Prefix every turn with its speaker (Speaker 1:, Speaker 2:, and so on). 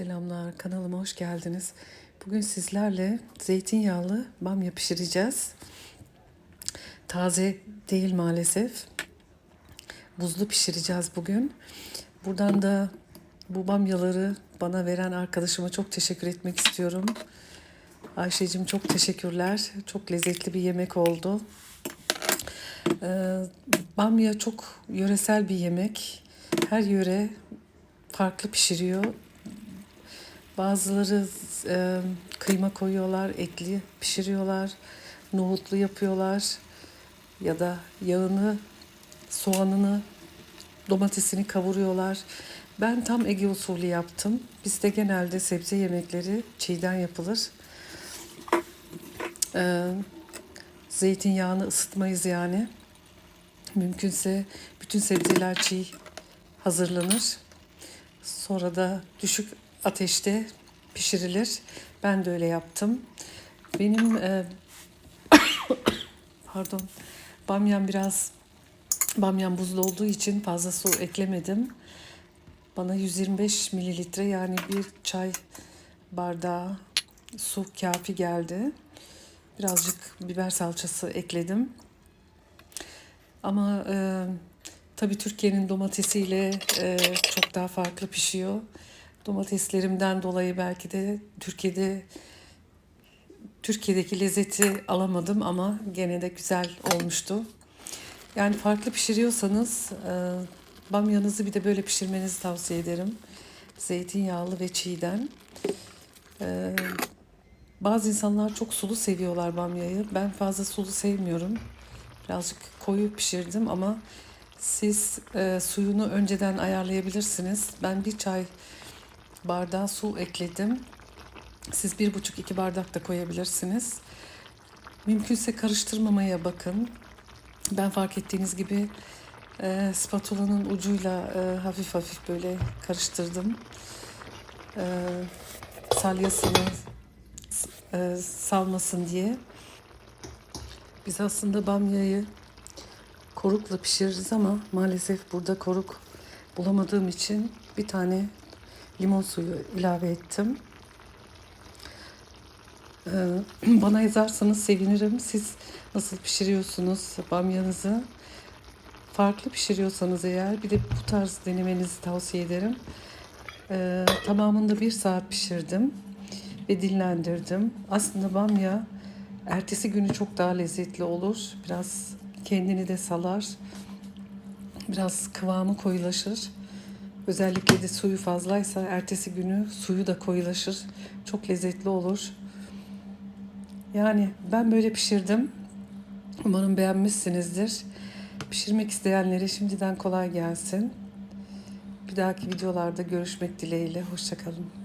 Speaker 1: Selamlar, kanalıma hoş geldiniz. Bugün sizlerle zeytinyağlı bamya pişireceğiz. Taze değil maalesef. Buzlu pişireceğiz bugün. Buradan da bu bamyaları bana veren arkadaşıma çok teşekkür etmek istiyorum. Ayşe'cim çok teşekkürler. Çok lezzetli bir yemek oldu. Ee, bamya çok yöresel bir yemek. Her yöre farklı pişiriyor. Bazıları e, kıyma koyuyorlar, etli pişiriyorlar, nohutlu yapıyorlar ya da yağını, soğanını, domatesini kavuruyorlar. Ben tam Ege usulü yaptım. Bizde genelde sebze yemekleri çiğden yapılır. Ee, zeytinyağını ısıtmayız yani. Mümkünse bütün sebzeler çiğ hazırlanır. Sonra da düşük ateşte pişirilir. Ben de öyle yaptım. Benim e, pardon bamyam biraz bamyam buzlu olduğu için fazla su eklemedim. Bana 125 mililitre yani bir çay bardağı su kafi geldi. Birazcık biber salçası ekledim. Ama e, tabii Türkiye'nin domatesiyle e, çok daha farklı pişiyor. Domateslerimden dolayı belki de Türkiye'de Türkiye'deki lezzeti alamadım ama gene de güzel olmuştu. Yani farklı pişiriyorsanız e, bamyanızı bir de böyle pişirmenizi tavsiye ederim. Zeytinyağlı ve çiğden. E, bazı insanlar çok sulu seviyorlar bamyayı. Ben fazla sulu sevmiyorum. Birazcık koyu pişirdim ama siz e, suyunu önceden ayarlayabilirsiniz. Ben bir çay bardağı su ekledim. Siz bir buçuk iki bardak da koyabilirsiniz. Mümkünse karıştırmamaya bakın. Ben fark ettiğiniz gibi e, spatulanın ucuyla e, hafif hafif böyle karıştırdım. E, salyasını e, salmasın diye. Biz aslında bamyayı korukla pişiririz ama maalesef burada koruk bulamadığım için bir tane limon suyu ilave ettim. Ee, bana yazarsanız sevinirim. Siz nasıl pişiriyorsunuz bamyanızı? Farklı pişiriyorsanız eğer bir de bu tarz denemenizi tavsiye ederim. Ee, tamamında bir saat pişirdim ve dinlendirdim. Aslında bamya ertesi günü çok daha lezzetli olur. Biraz kendini de salar. Biraz kıvamı koyulaşır. Özellikle de suyu fazlaysa ertesi günü suyu da koyulaşır. Çok lezzetli olur. Yani ben böyle pişirdim. Umarım beğenmişsinizdir. Pişirmek isteyenlere şimdiden kolay gelsin. Bir dahaki videolarda görüşmek dileğiyle. Hoşçakalın.